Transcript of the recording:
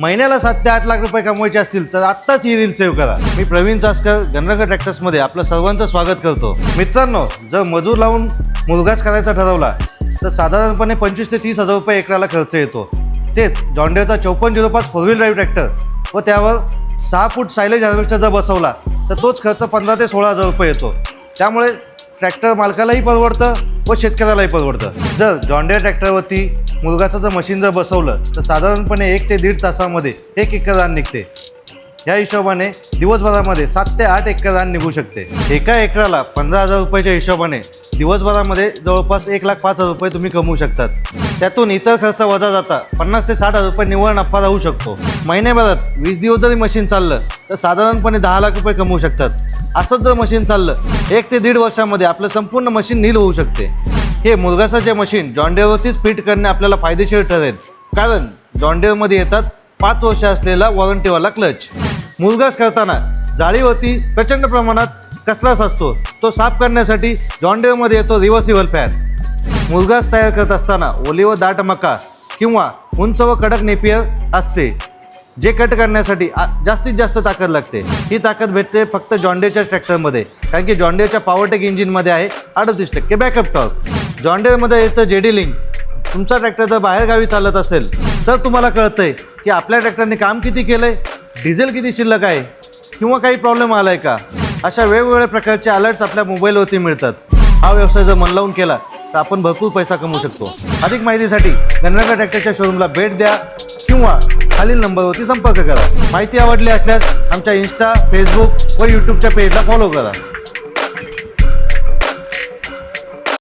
महिन्याला सात ते आठ लाख रुपये कमवायचे असतील तर आत्ताच ही रील सेव्ह करा. मी प्रवीण चास्कर गणरंग ट्रॅक्टर्समध्ये आपलं सर्वांचं स्वागत करतो. मित्रांनो जर मजूर लावून मुलगाच करायचा ठरवला तर साधारणपणे पंचवीस ते तीस हजार रुपये एकराला खर्च येतो. तेच जॉन्डेचा चौपन्न झिरो पाच फोर व्हील ड्राईव्ह ट्रॅक्टर व त्यावर सहा फूट सायलेज हार्वेस्टर जर बसवला तर तोच खर्च पंधरा ते सोळा हजार रुपये येतो. त्यामुळे ट्रॅक्टर मालकालाही परवडतं व शेतकऱ्यालाही परवडतं. जर जॉन्डेअर ट्रॅक्टरवरती मुलगाचं जर मशीन जर बसवलं तर साधारणपणे एक ते दीड तासामध्ये एक एकर रान निघते. या हिशोबाने दिवसभरामध्ये सात ते आठ एकर रान निघू शकते. एका एकराला पंधरा हजार रुपयाच्या हिशोबाने दिवसभरामध्ये जवळपास एक लाख पाच हजार रुपये तुम्ही कमवू शकतात. त्यातून इतर खर्च वजा जाता पन्नास ते साठ हजार रुपये निव्वळ नफा राहू शकतो. महिन्याभरात वीस दिवस जरी मशीन चाललं तर साधारणपणे दहा लाख रुपये कमवू शकतात. असंच जर मशीन चाललं एक ते दीड वर्षामध्ये आपलं संपूर्ण मशीन नील होऊ शकते. हे मुलगासाचे मशीन जॉन्डेअरवरतीच फिट करणे आपल्याला फायदेशीर ठरेल. कारण जॉन्डेअरमध्ये येतात पाच वर्ष असलेला वॉरंटीवाला क्लच मुलगास करताना जाळीवरती प्रचंड प्रमाणात कसलास असतो तो साफ करण्यासाठी जॉन्डेअरमध्ये येतो रिव्हर्सिबल फॅन मुलगास तयार करत असताना ओली व दाट मका किंवा उंच व कडक नेपियर असते. जे कट करण्यासाठी आ- जास्तीत जास्त ताकद लागते. ही ताकद भेटते फक्त जॉन्डेच्या ट्रॅक्टरमध्ये. कारण की जॉन्डेच्या पॉवरटेक इंजिनमध्ये आहे अडतीस टक्के बॅकअप टॉक जॉन्डेमध्ये येतं जेडी लिंक तुमचा ट्रॅक्टर जर बाहेरगावी चालत असेल तर तुम्हाला कळतंय की आपल्या ट्रॅक्टरने काम किती केलंय? डिझेल किती शिल्लक आहे? किंवा काही प्रॉब्लेम आलाय का? अशा वेगवेगळ्या प्रकारचे अलर्ट्स आपल्या मोबाईलवरती मिळतात. हा व्यवसाय जर मन लावून केला तर आपण भरपूर पैसा कमवू शकतो. अधिक माहितीसाठी गणरागा ट्रॅक्टरच्या शोरूमला भेट द्या. किंवा खालील नंबरवरती संपर्क करा. माहिती आवडली असल्यास आमच्या इन्स्टा फेसबुक व यूट्यूबच्या पेजला फॉलो करा.